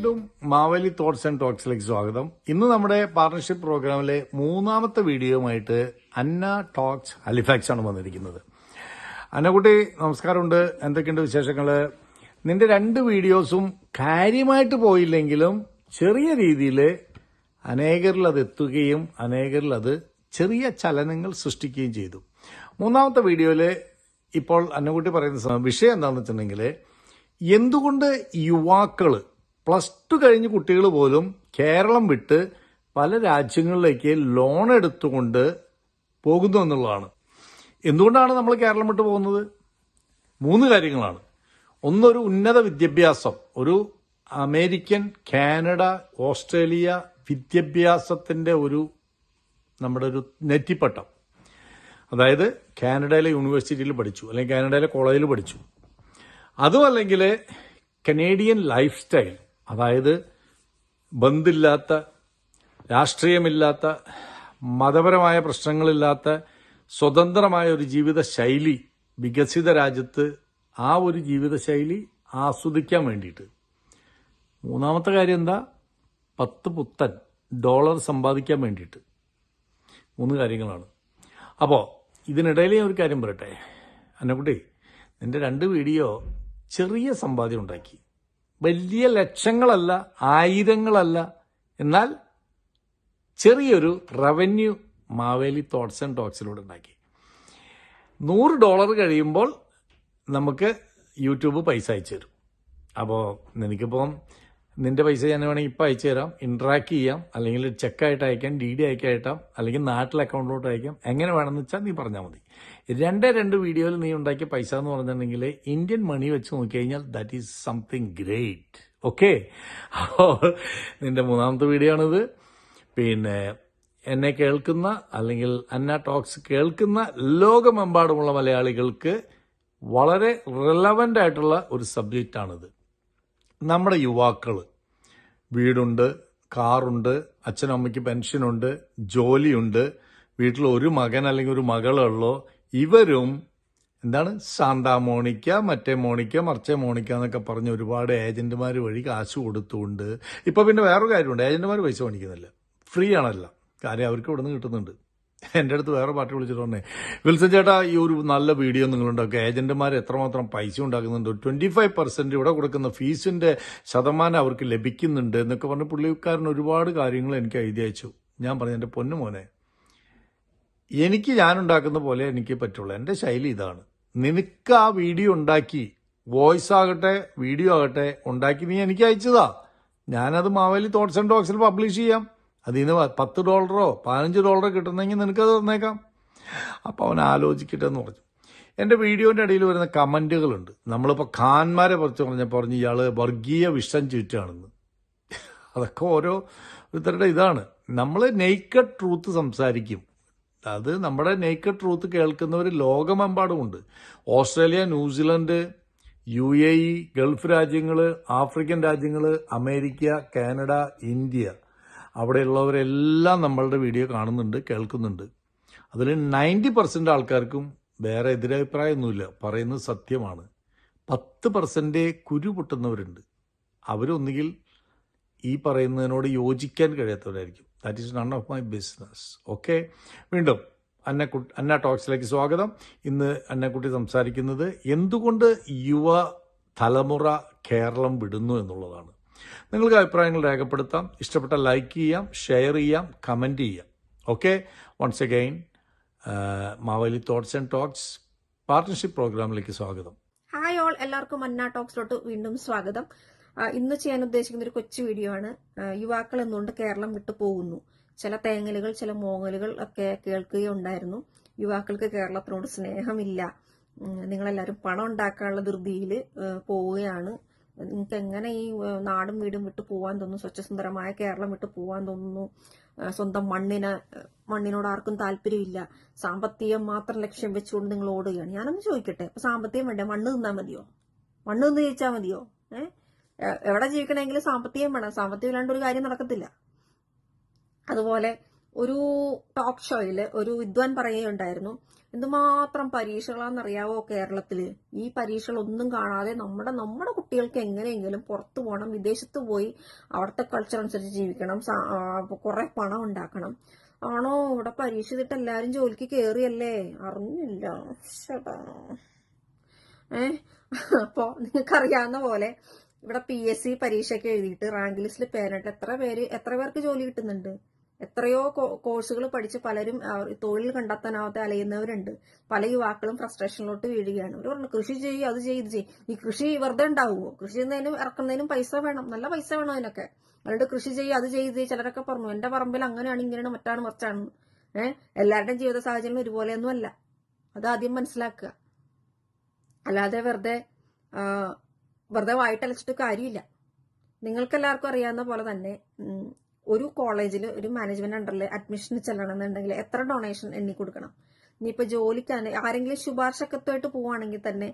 വീണ്ടും Maveli thoughts and ടോക്സിലേക്ക് സ്വാഗതം. ഇന്ന് നമ്മുടെ പാർട്ണർഷിപ്പ് പ്രോഗ്രാമിലെ മൂന്നാമത്തെ വീഡിയോയുമായിട്ട് അന്ന ടോക്സ് ഹലിഫാക്സ് ആണ് വന്നിരിക്കുന്നത്. അന്നക്കുട്ടി നമസ്കാരമുണ്ട്. എന്തൊക്കെയുണ്ട് വിശേഷങ്ങൾ നിന്റെ രണ്ട് വീഡിയോസും കാര്യമായിട്ട് പോയില്ലെങ്കിലും ചെറിയ രീതിയിൽ അനേകരിൽ അത് എത്തുകയും അനേകരിൽ അത് ചെറിയ ചലനങ്ങൾ സൃഷ്ടിക്കുകയും ചെയ്തു. മൂന്നാമത്തെ വീഡിയോയിൽ ഇപ്പോൾ അന്നക്കുട്ടി പറയുന്ന വിഷയം എന്താണെന്ന് വെച്ചിട്ടുണ്ടെങ്കിൽ എന്തുകൊണ്ട് യുവാക്കൾ പ്ലസ് ടു കഴിഞ്ഞ് കുട്ടികൾ പോലും കേരളം വിട്ട് പല രാജ്യങ്ങളിലേക്ക് ലോൺ എടുത്തുകൊണ്ട് പോകുന്നു എന്നുള്ളതാണ്. എന്തുകൊണ്ടാണ് നമ്മൾ കേരളം വിട്ട് പോകുന്നത്? മൂന്ന് കാര്യങ്ങളാണ്. ഒന്നൊരു ഉന്നത വിദ്യാഭ്യാസം. ഒരു അമേരിക്കൻ കാനഡ ഓസ്ട്രേലിയ വിദ്യാഭ്യാസത്തിന്റെ ഒരു നമ്മുടെ ഒരു നെറ്റിപ്പട്ടം. അതായത് കാനഡയിലെ യൂണിവേഴ്സിറ്റിയിൽ പഠിച്ചു അല്ലെങ്കിൽ കാനഡയിലെ കോളേജിൽ പഠിച്ചു. അതും അല്ലെങ്കിൽ കനേഡിയൻ ലൈഫ് സ്റ്റൈൽ അതായത് ബന്ധില്ലാത്ത രാഷ്ട്രീയമില്ലാത്ത മതപരമായ പ്രശ്നങ്ങളില്ലാത്ത സ്വതന്ത്രമായ ഒരു ജീവിത ശൈലി വികസിത രാജ്യത്ത് ആ ഒരു ജീവിതശൈലി ആസ്വദിക്കാൻ വേണ്ടിയിട്ട്. മൂന്നാമത്തെ കാര്യം എന്താ? പത്ത് പുത്തൻ ഡോളർ സമ്പാദിക്കാൻ വേണ്ടിയിട്ട്. മൂന്ന് കാര്യങ്ങളാണ്. അപ്പോൾ ഇതിനിടയിൽ ഒരു കാര്യം പറയട്ടെ. അന്നക്കുട്ടി നിന്റെ രണ്ട് വീഡിയോ ചെറിയ സമ്പാദ്യം ഉണ്ടാക്കി. വലിയ ലക്ഷങ്ങളല്ല ആയിരങ്ങളല്ല. എന്നാൽ ചെറിയൊരു റവന്യൂ മാവേലി തോട്ട്സ് ആൻഡ് ടോക്സിലൂടെ ഉണ്ടാക്കി. നൂറ് ഡോളർ കഴിയുമ്പോൾ നമുക്ക് യൂട്യൂബ് പൈസ അയച്ചു തരും. അപ്പോൾ നിനക്കിപ്പം നിന്റെ പൈസ ഞാൻ വേണമെങ്കിൽ ഇപ്പം അയച്ചു തരാം. ഇൻട്രാക്ട് ചെയ്യാം. അല്ലെങ്കിൽ ചെക്കായിട്ട് അയക്കാം ഡി ഡി അയക്കാം അല്ലെങ്കിൽ നാട്ടിലെ അക്കൗണ്ടിലോട്ട് അയക്കാം. എങ്ങനെ വേണമെന്ന് വെച്ചാൽ നീ പറഞ്ഞാൽ മതി. രണ്ട് രണ്ട് വീഡിയോയിൽ നീ ഉണ്ടാക്കിയ പൈസ എന്ന് പറഞ്ഞിട്ടുണ്ടെങ്കിൽ ഇന്ത്യൻ മണി വെച്ച് നോക്കിക്കഴിഞ്ഞാൽ that is something great okay നിന്റെ മൂന്നാമത്തെ വീഡിയോ ആണിത്. പിന്നെ എന്നെ കേൾക്കുന്ന അല്ലെങ്കിൽ അന്ന ടോക്സ് കേൾക്കുന്ന ലോകമെമ്പാടുമുള്ള മലയാളികൾക്ക് വളരെ റിലവന്റ് ആയിട്ടുള്ള ഒരു സബ്ജക്റ്റാണിത് നമ്മുടെ യുവാക്കൾ വീടുണ്ട് കാറുണ്ട് അച്ഛനും അമ്മയ്ക്ക് പെൻഷനുണ്ട് ജോലിയുണ്ട്. വീട്ടിൽ ഒരു മകൻ അല്ലെങ്കിൽ ഒരു മകളുള്ളോ ഇവരും എന്താണ്? സാന്താ മോണിക്ക മറ്റേ മോണിക്ക മറിച്ചേ മോണിക്ക എന്നൊക്കെ പറഞ്ഞ് ഒരുപാട് ഏജന്റുമാർ വഴി കാശ് കൊടുത്തുകൊണ്ട്. ഇപ്പൊ പിന്നെ വേറൊരു കാര്യമുണ്ട്. ഏജന്റുമാർ പൈസ മേടിക്കുന്നില്ല. ഫ്രീ ആണല്ല. കാര്യം അവർക്ക് ഇവിടെ നിന്ന് കിട്ടുന്നുണ്ട്. എന്റെ അടുത്ത് വേറെ പാർട്ടി വിളിച്ചിട്ട് വിൽസൺ ചേട്ടാ ഈ ഒരു നല്ല വീഡിയോ നിങ്ങളുണ്ടാക്കുക ഏജന്റുമാർ എത്രമാത്രം പൈസ ഉണ്ടാക്കുന്നുണ്ട്? ട്വന്റി ഫൈവ് പെർസെന്റ് ഇവിടെ കൊടുക്കുന്ന ഫീസിന്റെ ശതമാനം അവർക്ക് ലഭിക്കുന്നുണ്ട് എന്നൊക്കെ പറഞ്ഞ് പുള്ളിക്കാരൻ ഒരുപാട് കാര്യങ്ങൾ എനിക്ക് എഴുതി അയച്ചു. ഞാൻ പറഞ്ഞു എന്റെ പൊന്നു മോനെ എനിക്ക് ഞാൻ ഉണ്ടാക്കുന്ന പോലെ എനിക്ക് പറ്റുള്ളൂ. എന്റെ ശൈലി ഇതാണ്. നിനക്ക് ആ വീഡിയോ ഉണ്ടാക്കി വോയിസ് ആകട്ടെ വീഡിയോ ആകട്ടെ ഉണ്ടാക്കി നീ എനിക്ക് അയച്ചതാ. ഞാനത് മാവേലി തോട്ട്സ് ആൻഡ് ടോക്സിൽ പബ്ലിഷ് ചെയ്യാം. അതിൽ നിന്ന് പത്ത് ഡോളറോ പതിനഞ്ച് ഡോളറോ കിട്ടുന്നെങ്കിൽ നിനക്കത് തന്നേക്കാം. അപ്പോൾ അവൻ ആലോചിക്കട്ടെ എന്ന് പറഞ്ഞു. എന്റെ വീഡിയോന്റെ ഇടയിൽ വരുന്ന കമന്റുകളുണ്ട് നമ്മളിപ്പോൾ ഖാൻമാരെ കുറിച്ച് പറഞ്ഞപ്പോൾ പറഞ്ഞ് ഇയാൾ വർഗീയ വിഷം ചുറ്റാണെന്ന്. അതൊക്കെ ഓരോ ഇത്തരുടെ ഇതാണ്. നമ്മൾ നെയ്ക്കഡ് ട്രൂത്ത് സംസാരിക്കും. അത് നമ്മുടെ നെയ്ക്കഡ് ട്രൂത്ത് കേൾക്കുന്നവർ ലോകമെമ്പാടുമുണ്ട്. Australia New Zealand U A E gulf രാജ്യങ്ങൾ ആഫ്രിക്കൻ രാജ്യങ്ങൾ അമേരിക്ക കാനഡ ഇന്ത്യ. അവിടെയുള്ളവരെല്ലാം നമ്മളുടെ വീഡിയോ കാണുന്നുണ്ട് കേൾക്കുന്നുണ്ട്. അതിൽ നയന്റി പെർസെന്റ് ആൾക്കാർക്കും വേറെ എതിരഭിപ്രായമൊന്നുമില്ല. പറയുന്നത് സത്യമാണ്. പത്ത് പെർസെന്റേ കുരു പൊട്ടുന്നവരുണ്ട്. അവരൊന്നുകിൽ ഈ പറയുന്നതിനോട് യോജിക്കാൻ കഴിയാത്തവരായിരിക്കും. That is none of my business okay വീണ്ടും അന്നക്കുട്ടി അന്ന ടോക്സിലേക്ക് സ്വാഗതം. ഇന്ന് അന്നക്കുട്ടി സംസാരിക്കുന്നത് എന്തുകൊണ്ട് യുവ തലമുറ കേരളം വിടുന്നു എന്നുള്ളതാണ്. നിങ്ങൾക്ക് അഭിപ്രായങ്ങൾ രേഖപ്പെടുത്താം. ഇഷ്ടപ്പെട്ട ലൈക്ക് ചെയ്യാം ഷെയർ ചെയ്യാം കമന്റ് ചെയ്യാം. Okay once again Maveli thoughts and talks partnership പ്രോഗ്രാമിലേക്ക് സ്വാഗതം. ഹായ് ഓൾ എല്ലാവർക്കും മന്ന ടോക്സിലോട്ട് വീണ്ടും സ്വാഗതം. ഇന്ന് ചെയ്യാൻ ഉദ്ദേശിക്കുന്ന ഒരു കൊച്ചു വീഡിയോ ആണ്. യുവാക്കൾ എന്തുകൊണ്ട് കേരളം വിട്ടു പോകുന്നു? ചില തേങ്ങലുകൾ ചില മോങ്ങലുകൾ ഒക്കെ കേൾക്കുകയുണ്ടായിരുന്നു. യുവാക്കൾക്ക് കേരളത്തിനോട് സ്നേഹമില്ല. നിങ്ങളെല്ലാവരും പണം ഉണ്ടാക്കാനുള്ള ധൃതിയിൽ പോവുകയാണ്. നിങ്ങൾക്ക് എങ്ങനെ ഈ നാടും വീടും വിട്ടു പോകാൻ തോന്നുന്നു? സ്വച്ഛസുന്ദരമായ കേരളം വിട്ടു പോകാൻ തോന്നുന്നു. സ്വന്തം മണ്ണിന് മണ്ണിനോട് ആർക്കും താല്പര്യമില്ല. സാമ്പത്തികം മാത്രം ലക്ഷ്യം വെച്ചുകൊണ്ട് നിങ്ങൾ ഓടുകയാണ്. ഞാനൊന്ന് ചോദിക്കട്ടെ. അപ്പൊ സാമ്പത്തികം വേണ്ടേ? മണ്ണ് തിന്നാൽ മതിയോ? മണ്ണ് തിന്ന് ജയിച്ചാൽ മതിയോ? ഏഹ് എവിടെ ജീവിക്കണമെങ്കിൽ സാമ്പത്തികം വേണം. സാമ്പത്തികം ഇല്ലാണ്ട് ഒരു കാര്യം നടക്കത്തില്ല. അതുപോലെ ഒരു ടോക്ക് ഷോയിൽ ഒരു വിദ്വാൻ പറയുകയുണ്ടായിരുന്നു. എന്തുമാത്രം പരീക്ഷകളാണെന്നറിയാവോ കേരളത്തിൽ ഈ പരീക്ഷകളൊന്നും കാണാതെ നമ്മുടെ നമ്മുടെ കുട്ടികൾക്ക് എങ്ങനെയെങ്കിലും പുറത്തു പോകണം വിദേശത്ത് പോയി അവിടുത്തെ കൾച്ചർ അനുസരിച്ച് ജീവിക്കണം കുറെ പണം ഉണ്ടാക്കണം. ആണോ? ഇവിടെ പരീക്ഷ ചെയ്തിട്ട് എല്ലാരും ജോലിക്ക് കേറിയല്ലേ? അറിഞ്ഞില്ല. ഏ ഏ? അപ്പോ നിങ്ങൾക്കറിയാവുന്ന പോലെ ഇവിടെ പി എസ് സി പരീക്ഷയ്ക്ക് എഴുതിയിട്ട് റാങ്ക് ലിസ്റ്റിൽ പേരിട്ട് എത്ര പേര് എത്ര പേർക്ക് ജോലി കിട്ടുന്നുണ്ട്? എത്രയോ കോഴ്സുകൾ പഠിച്ച് പലരും തൊഴിൽ കണ്ടെത്താനാവാത്ത അലയുന്നവരുണ്ട്. പല യുവാക്കളും ഫ്രസ്ട്രേഷനിലോട്ട് വീഴുകയാണ്. അവർ പറഞ്ഞു കൃഷി ചെയ്യും അത് ചെയ്യും ഇത് ചെയ്യും. ഈ കൃഷി വെറുതെ ഉണ്ടാവുമോ കൃഷി ചെയ്യുന്നതിനും ഇറക്കുന്നതിനും പൈസ വേണം. നല്ല പൈസ വേണം അതിനൊക്കെ. അവരുടെ കൃഷി ചെയ്യും അത് ചെയ്ത് ചിലരൊക്കെ പറഞ്ഞു എന്റെ പറമ്പിൽ അങ്ങനെയാണ് ഇങ്ങനെയാണ് മറ്റാണ് മറിച്ചാണ്. ഏഹ് എല്ലാവരുടെയും ജീവിത സാഹചര്യം ഒരുപോലെയൊന്നും അല്ല. അത് ആദ്യം മനസ്സിലാക്കുക. അല്ലാതെ വെറുതെ വെറുതെ വായിട്ടലച്ചിട്ട് കാര്യമില്ല. നിങ്ങൾക്കെല്ലാവർക്കും അറിയാവുന്ന പോലെ തന്നെ ഒരു കോളേജിൽ ഒരു മാനേജ്മെന്റ് അണ്ടറിൽ അഡ്മിഷന് ചെല്ലണമെന്നുണ്ടെങ്കിൽ എത്ര ഡൊണേഷൻ എണ്ണി കൊടുക്കണം? ഇനിയിപ്പോ ജോലിക്കാണ് ആരെങ്കിലും ശുപാർശക്കത്തുമായിട്ട് പോവുകയാണെങ്കിൽ തന്നെ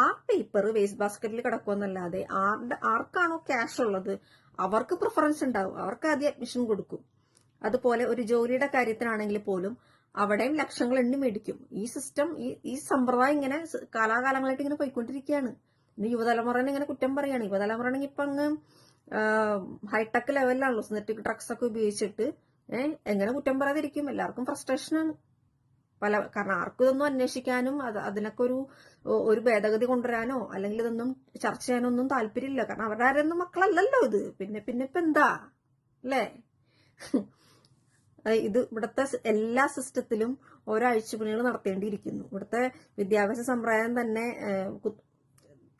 ആ പേപ്പർ വേസ്റ്റ് ബാസ്ക്കറ്റിൽ കിടക്കുമെന്നല്ലാതെ ആരുടെ ആർക്കാണോ ക്യാഷ് ഉള്ളത് അവർക്ക് പ്രിഫറൻസ് ഉണ്ടാവും അവർക്ക് ആദ്യം അഡ്മിഷൻ കൊടുക്കും. അതുപോലെ ഒരു ജോലിയുടെ കാര്യത്തിനാണെങ്കിൽ പോലും അവിടെയും ലക്ഷങ്ങൾ എണ്ണി മേടിക്കും. ഈ സിസ്റ്റം ഈ ഈ സമ്പ്രദായം ഇങ്ങനെ കാലാകാലങ്ങളായിട്ട് ഇങ്ങനെ പോയിക്കൊണ്ടിരിക്കുകയാണ്. ഇനി യുവതലമുറനെ ഇങ്ങനെ കുറ്റം പറയാണ്. യുവതലമുറയാണെങ്കിൽ ഇപ്പൊ അങ്ങ് ഹൈടെക് ലെവലിലാണല്ലോ സിന്തറ്റിക് ഡ്രഗ്സ് ഒക്കെ ഉപയോഗിച്ചിട്ട് എങ്ങനെ കുറ്റം പറയാതിരിക്കും? എല്ലാവർക്കും ഫ്രസ്ട്രേഷനാണ് പല കാരണം ആർക്കും ഇതൊന്നും അന്വേഷിക്കാനും അത് അതിനൊക്കെ ഒരു ഒരു ഭേദഗതി കൊണ്ടുവരാനോ അല്ലെങ്കിൽ ഇതൊന്നും ചർച്ച ചെയ്യാനോ ഒന്നും താല്പര്യമില്ല. കാരണം അവരുടെ മക്കളല്ലല്ലോ ഇത്. പിന്നെ പിന്നെ ഇപ്പൊ എന്താ? അല്ലേ? ഇത് ഇവിടുത്തെ എല്ലാ സിസ്റ്റത്തിലും ഓരോ അഴിച്ചുപണികൾ നടത്തേണ്ടിയിരിക്കുന്നു. ഇവിടുത്തെ വിദ്യാഭ്യാസ സമ്പ്രദായം തന്നെ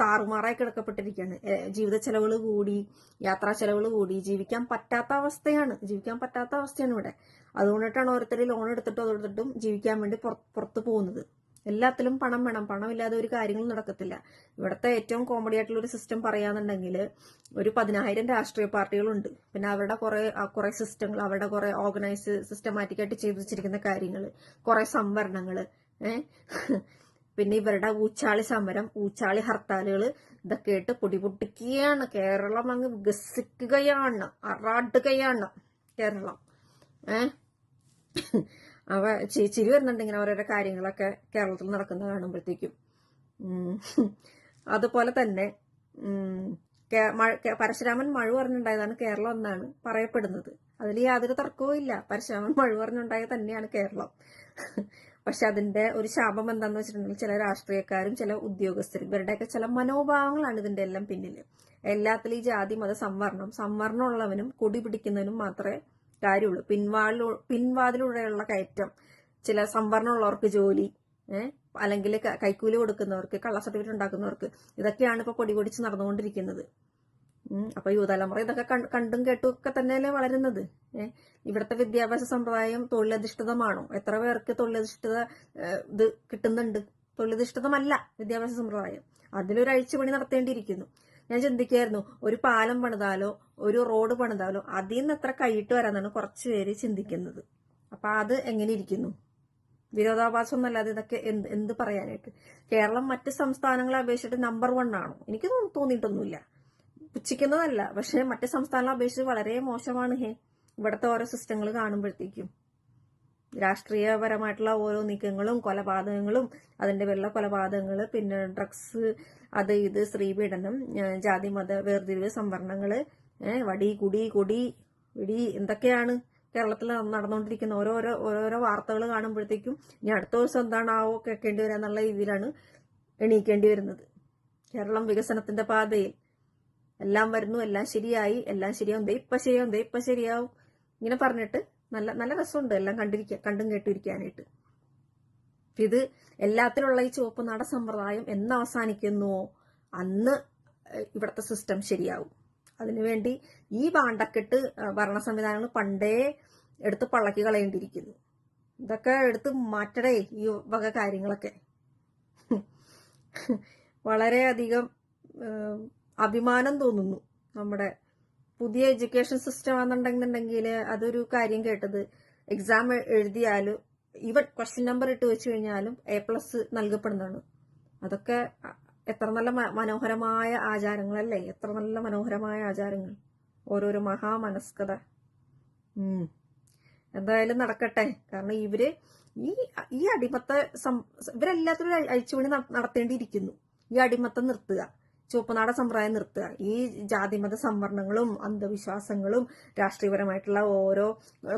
താറുമാറായി കിടക്കപ്പെട്ടിരിക്കുകയാണ്. ജീവിത ചെലവുകൾ കൂടി യാത്രാ ചെലവുകൾ കൂടി ജീവിക്കാൻ പറ്റാത്ത അവസ്ഥയാണ്. ജീവിക്കാൻ പറ്റാത്ത അവസ്ഥയാണ് ഇവിടെ. അതുകൊണ്ടിട്ടാണ് ഓരോരുത്തർ ലോൺ എടുത്തിട്ടും അതെടുത്തിട്ടും ജീവിക്കാൻ വേണ്ടി പുറത്തു പോകുന്നത്. എല്ലാത്തിലും പണം വേണം. പണമില്ലാതെ ഒരു കാര്യങ്ങളും നടക്കത്തില്ല. ഇവിടുത്തെ ഏറ്റവും കോമഡി ആയിട്ടുള്ള ഒരു സിസ്റ്റം പറയാന്നുണ്ടെങ്കിൽ ഒരു പതിനായിരം രാഷ്ട്രീയ പാർട്ടികളുണ്ട്. പിന്നെ അവരുടെ കുറെ കുറെ സിസ്റ്റങ്ങൾ അവരുടെ കുറെ ഓർഗനൈസ് സിസ്റ്റമാറ്റിക് ആയിട്ട് ചെയ്തു വെച്ചിരിക്കുന്ന കാര്യങ്ങൾ കുറെ സംവരണങ്ങൾ ഏഹ് പിന്നെ ഇവരുടെ ഊച്ചാളി സമരം ഊച്ചാളി ഹർത്താലുകൾ ഇതൊക്കെ ആയിട്ട് പൊടിപൊട്ടിക്കുകയാണ്. കേരളം അങ്ങ് വികസിക്കുകയാണ്. അറാടുകയാണ് കേരളം. ഏ? അവ ചിരി വരുന്നുണ്ട് ഇങ്ങനെ ഓരോരോ കാര്യങ്ങളൊക്കെ കേരളത്തിൽ നടക്കുന്നത് കാണുമ്പോഴത്തേക്കും. അതുപോലെ തന്നെ പരശുരാമൻ മഴ പറഞ്ഞുണ്ടായതാണ് കേരളം എന്നാണ് പറയപ്പെടുന്നത്. അതിൽ യാതൊരു തർക്കവും ഇല്ല പരശുരാമൻ മഴ പറഞ്ഞുണ്ടായത് തന്നെയാണ് കേരളം. പക്ഷെ അതിന്റെ ഒരു ശാപം എന്താണെന്ന് വെച്ചിട്ടുണ്ടെങ്കിൽ ചില രാഷ്ട്രീയക്കാരും ചില ഉദ്യോഗസ്ഥരും ഇവരുടെയൊക്കെ ചില മനോഭാവങ്ങളാണ് ഇതിന്റെ എല്ലാം പിന്നിൽ എല്ലാത്തിലും ഈ ജാതി മത സംവരണം സംവരണമുള്ളവനും കൊടി പിടിക്കുന്നവനും മാത്രമേ കാര്യമുള്ളൂ. പിൻവാതിലു പിൻവാതിലൂടെയുള്ള കയറ്റം ചില സംവരണമുള്ളവർക്ക് ജോലി ഏഹ് അല്ലെങ്കിൽ കൈക്കൂലി കൊടുക്കുന്നവർക്ക് കള്ള സർട്ടിഫിക്കറ്റ് ഉണ്ടാക്കുന്നവർക്ക് ഇതൊക്കെയാണ് ഇപ്പൊ പൊടി പൊടിച്ച് നടന്നുകൊണ്ടിരിക്കുന്നത്. ഉം. അപ്പൊ യുവതലമുറ ഇതൊക്കെ കണ്ടും കേട്ടും ഒക്കെ തന്നെയല്ലേ വളരുന്നത്? ഇവിടുത്തെ വിദ്യാഭ്യാസ സമ്പ്രദായം തൊഴിലധിഷ്ഠിതമാണോ? എത്ര പേർക്ക് തൊഴിലധിഷ്ഠിത ഇത് കിട്ടുന്നുണ്ട്? തൊഴിലധിഷ്ഠിതമല്ല വിദ്യാഭ്യാസ സമ്പ്രദായം. അതിലൊരു അഴിച്ചുപണി നടത്തേണ്ടിയിരിക്കുന്നു. ഞാൻ ചിന്തിക്കായിരുന്നു ഒരു പാലം പണിതാലോ ഒരു റോഡ് പണിതാലോ അതിൽ നിന്ന് എത്ര കൈയിട്ട് വരാന്നാണ് കുറച്ച് പേര് ചിന്തിക്കുന്നത്. അപ്പൊ അത് എങ്ങനെ ഇരിക്കുന്നു? വിരോധാഭാസം എന്നല്ലാതെ ഇതൊക്കെ എന്ത് എന്ത് പറയാനായിട്ട്? കേരളം മറ്റ് സംസ്ഥാനങ്ങളെ അപേക്ഷിച്ചിട്ട് നമ്പർ വൺ ആണോ? എനിക്ക് തോന്നിയിട്ടൊന്നുമില്ല. പുച്ഛിക്കുന്നതല്ല. പക്ഷെ മറ്റ് സംസ്ഥാനങ്ങളെ അപേക്ഷിച്ച് വളരെ മോശമാണ് ഹേ. ഇവിടുത്തെ ഓരോ സിസ്റ്റങ്ങൾ കാണുമ്പോഴത്തേക്കും. രാഷ്ട്രീയപരമായിട്ടുള്ള ഓരോ നീക്കങ്ങളും കൊലപാതകങ്ങളും അതിന്റെ വെള്ള കൊലപാതകങ്ങൾ പിന്നെ ഡ്രഗ്സ് അത് ഇത് സ്ത്രീപീഡനം ജാതി മത വേർതിരിവ് സംവരണങ്ങൾ വടി കുടി കൊടി ഇടി എന്തൊക്കെയാണ് കേരളത്തിൽ നടന്നുകൊണ്ടിരിക്കുന്ന ഓരോരോ ഓരോരോ വാർത്തകൾ കാണുമ്പോഴത്തേക്കും ഇനി അടുത്ത ദിവസം എന്താണാവോ കേൾക്കേണ്ടി വരിക എന്നുള്ള രീതിയിലാണ് എണീക്കേണ്ടി വരുന്നത്. കേരളം വികസനത്തിന്റെ പാതയിൽ എല്ലാം വരുന്നു എല്ലാം ശരിയായി എല്ലാം ശരിയാവും. ദേ ഇപ്പൊ ശരിയാവും ദേ ഇപ്പൊ ശരിയാവും. ഇങ്ങനെ പറഞ്ഞിട്ട് നല്ല നല്ല രസമുണ്ട് എല്ലാം കണ്ടിരിക്കാൻ കണ്ടും കേട്ടിരിക്കാനായിട്ട്. ഇത് എല്ലാത്തിലുള്ള ഈ ചുവപ്പ് നട സമ്പ്രദായം എന്ന് അവസാനിക്കുന്നുവോ അന്ന് ഇവിടുത്തെ സിസ്റ്റം ശരിയാവും. അതിനുവേണ്ടി ഈ പാണ്ടക്കെട്ട് ഏഹ്, ഭരണ സംവിധാനങ്ങൾ പണ്ടേ എടുത്ത് പള്ളക്കി കളയേണ്ടിയിരിക്കുന്നു. ഇതൊക്കെ എടുത്ത് മാറ്റടേ ഈ വക കാര്യങ്ങളൊക്കെ. വളരെയധികം അഭിമാനം തോന്നുന്നു. നമ്മുടെ പുതിയ എഡ്യൂക്കേഷൻ സിസ്റ്റം ആണെന്നുണ്ടെന്നുണ്ടെങ്കിൽ അതൊരു കാര്യം കേട്ടത്. എക്സാം എഴുതിയാലും ഈവൻ ക്വസ്റ്റ്യൻ നമ്പർ ഇട്ട് വെച്ച് കഴിഞ്ഞാലും എ പ്ലസ് നൽകപ്പെടുന്നതാണ്. അതൊക്കെ എത്ര നല്ല മനോഹരമായ ആചാരങ്ങളല്ലേ? എത്ര നല്ല മനോഹരമായ ആചാരങ്ങൾ. ഓരോരോ മഹാമനസ്കത. എന്തായാലും നടക്കട്ടെ. കാരണം ഇവർ ഈ ഈ അടിമത്തെ ഇവരെല്ലാത്തിനും അഴിച്ചുപണി നട- നടത്തേണ്ടിയിരിക്കുന്നു. ഈ അടിമത്തം നിർത്തുക. ചുവപ്പുനാട സമ്പ്രദായം നിർത്തുക. ഈ ജാതിമത സംവരണങ്ങളും അന്ധവിശ്വാസങ്ങളും രാഷ്ട്രീയപരമായിട്ടുള്ള ഓരോ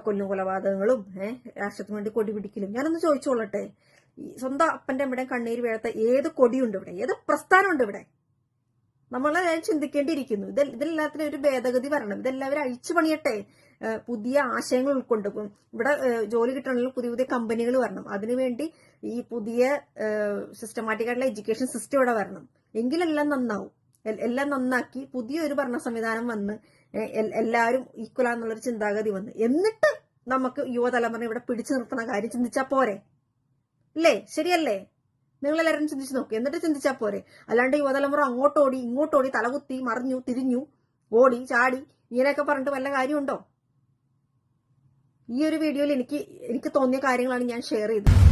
കൊല്ലും കൊലപാതകങ്ങളും ഏഹ് രാഷ്ട്രത്തിന് വേണ്ടി കൊടി പിടിക്കലും ഞാനൊന്ന് ചോദിച്ചോളട്ടെ. സ്വന്തം അപ്പന്റെ അമ്മയുടെ കണ്ണീര് വീഴത്ത ഏത് കൊടിയുണ്ട് ഇവിടെ? ഏത് പ്രസ്ഥാനമുണ്ട് ഇവിടെ? നമ്മൾ ചിന്തിക്കേണ്ടിയിരിക്കുന്നു. ഇത് ഇതെല്ലാത്തിനും ഒരു ഭേദഗതി വരണം. ഇതെല്ലാവരും അഴിച്ചു പണിയട്ടെ. പുതിയ ആശയങ്ങൾ ഉൾക്കൊണ്ട്. ഇവിടെ ജോലി കിട്ടണമെങ്കിൽ പുതിയ പുതിയ കമ്പനികൾ വരണം. അതിനുവേണ്ടി ഈ പുതിയ സിസ്റ്റമാറ്റിക് ആയിട്ടുള്ള എഡ്യൂക്കേഷൻ സിസ്റ്റം ഇവിടെ വരണം. എങ്കിലെല്ലാം നന്നാവും. എല്ലാം നന്നാക്കി പുതിയൊരു ഭരണ സംവിധാനം വന്ന് എല്ലാവരും ഈക്വലാന്നുള്ളൊരു ചിന്താഗതി വന്ന്. എന്നിട്ട് നമുക്ക് യുവതലമുറ ഇവിടെ പിടിച്ചു നിർത്തുന്ന കാര്യം ചിന്തിച്ചാ പോരെ? അല്ലേ ശരിയല്ലേ? നിങ്ങൾ എല്ലാവരും ചിന്തിച്ചു നോക്കി. എന്നിട്ട് ചിന്തിച്ചാ പോരെ? അല്ലാണ്ട് യുവതലമുറ അങ്ങോട്ടോടി ഇങ്ങോട്ടോടി തലകുത്തി മറിഞ്ഞു തിരിഞ്ഞു ഓടി ചാടി ഇങ്ങനെയൊക്കെ പറഞ്ഞിട്ട് വല്ല കാര്യമുണ്ടോ? ഈ ഒരു വീഡിയോയിൽ എനിക്ക് എനിക്ക് തോന്നിയ കാര്യങ്ങളാണ് ഞാൻ ഷെയർ ചെയ്തത്.